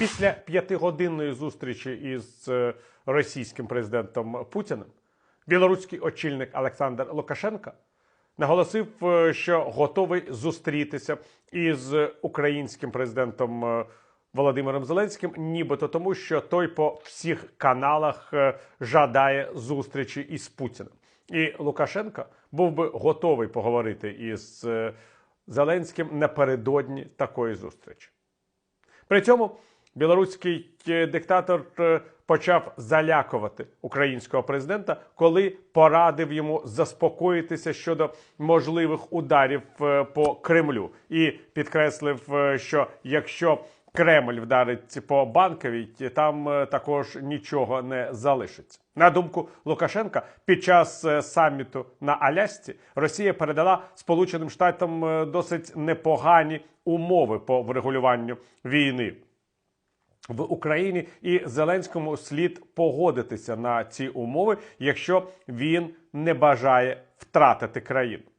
Після п'ятигодинної зустрічі із е, російським президентом Путіним білоруський очільник Олександр Лукашенко наголосив, е, що готовий зустрітися із українським президентом е, Володимиром Зеленським, нібито тому, що той по всіх каналах жадає зустрічі із Путіним. І Лукашенко був би готовий поговорити із Зеленським напередодні такої зустрічі. При цьому білоруський е, диктатор е, почав залякувати українського президента, коли порадив йому заспокоїтися щодо можливих ударів е, по Кремлю, і підкреслив, що якщо Кремль вдарить по банковій, там також нічого не залишиться. На думку Лукашенка, під час саміту на Алясці Росія передала Сполученим Штатам досить непогані умови по врегулюванню війни в Україні, і Зеленському слід погодитися на ці умови, якщо він не бажає втратити країну.